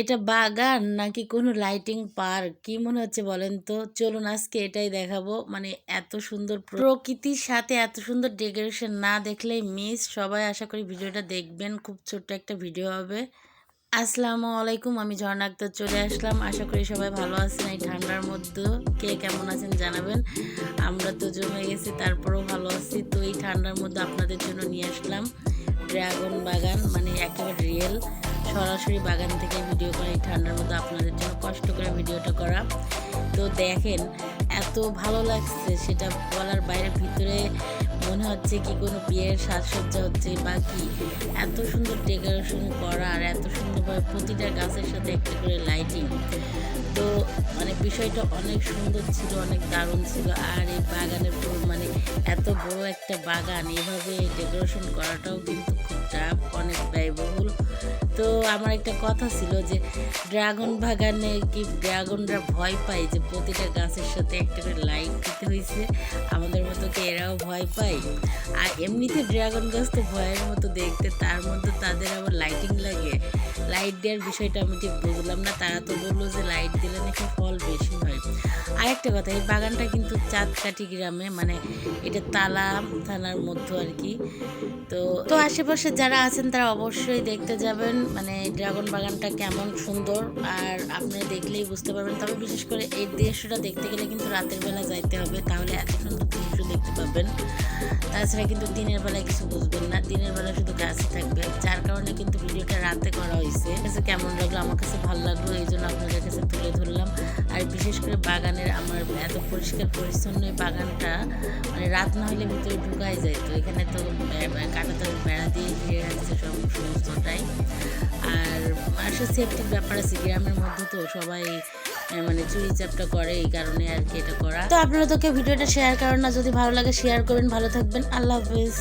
এটা বাগান নাকি কোনো লাইটিং পার্ক? কি মনে হচ্ছে বলেন তো? চলুন আজকে এটাই দেখাবো। মানে এত সুন্দর প্রকৃতির সাথে এত সুন্দর ডেকোরেশন না দেখলেই মিস। সবাই আশা করি ভিডিওটা দেখবেন। খুব ছোট্ট একটা ভিডিও হবে। আসসালামু আলাইকুম, আমি ঝর্ণা আক্তার চলে আসলাম। আশা করি সবাই ভালো আছেন। এই ঠান্ডার মধ্যে কে কেমন আছেন জানাবেন। আমরা তো জমে গেছি, তারপরেও ভালো আছি। তো এই ঠান্ডার মধ্যে আপনাদের জন্য নিয়ে আসলাম ড্রাগন বাগান। মানে একেবারে রিয়েল সরাসরি বাগান থেকে ভিডিও করে এই ঠান্ডার মধ্যে আপনাদের জন্য কষ্ট করে ভিডিওটা করা। তো দেখেন, এত ভালো লাগছে সেটা বলার বাইরে ভিতরে মনে হচ্ছে কি কোনো বিয়ের সাজসজ্জা হচ্ছে বা কি। এত সুন্দর ডেকোরেশন করা আর এত সুন্দরভাবে প্রতিটা গাছের সাথে একটা করে লাইটিং। তো মানে বিষয়টা অনেক সুন্দর ছিল, অনেক দারুণ ছিল আর এই বাগানের মানে এত বড় একটা বাগান, এভাবে ডেকোরেশন করাটাও কিন্তু খুব চাপ। তো আমার একটা কথা ছিল যে ড্রাগন বাগানে কি ড্রাগনরা ভয় পায় যে প্রতিটা গাছের সাথে একটা করে লাইট দিতে হয়েছে আমাদের মতো কি এরাও ভয় পায়? আর এমনিতে ড্রাগন গাছ তো ভয়ের মতো দেখতে, তার মধ্যে তাদের আবার লাইটিং লাগে। লাইট দেওয়ার বিষয়টা আমি ঠিক বুঝলাম না। তারা তো বলল যে লাইট দিলে নাকি ফল বেশি আর একটা কথা, এই বাগানটা কিন্তু চাঁদকাঠি গ্রামে মানে এটা তালা থানার মধ্যে আর কি। তো তো আশেপাশে যারা আছেন, তারা অবশ্যই দেখতে যাবেন মানে ড্রাগন বাগানটা কেমন সুন্দর, আর আপনি দেখলেই বুঝতে পারবেন। তবে বিশেষ করে এই দৃশ্যটা দেখতে গেলে কিন্তু রাতের বেলা যাইতে হবে, তাহলে এত সুন্দর দৃশ্য দেখতে পাবেন। তাছাড়া কিন্তু দিনের বেলায় কিছু বুঝবেন না। দিনের বেলা শুধু গাছই থাকবে। যার কারণে কিন্তু ভিডিওটা রাতে করা হয়েছে। কাছে কেমন লাগল? আমার কাছে ভালো লাগল, এই জন্য আপনাদের কাছে তুলে ধরলাম। আর বিশেষ করে বাগানের আমার এত পরিষ্কার পরিচ্ছন্ন বাগানটা মানে রাত না হলে ভিতরে ঢুকাই যায় তো। এখানে তো কাটাতার বেড়া দিয়ে ঘিরে রাখছে সব সমস্তটাই। আর আসলে সেফটির ব্যাপার আছে, গ্রামের মধ্যে তো সবাই মানে চুরি চাপটা করে এই কারণে আর কি এটা করা। তো আপনারা তোকে ভিডিওটা শেয়ার করেন না, যদি ভালো লাগে শেয়ার করবেন, ভালো থাকবেন। আল্লাহ হাফেজ।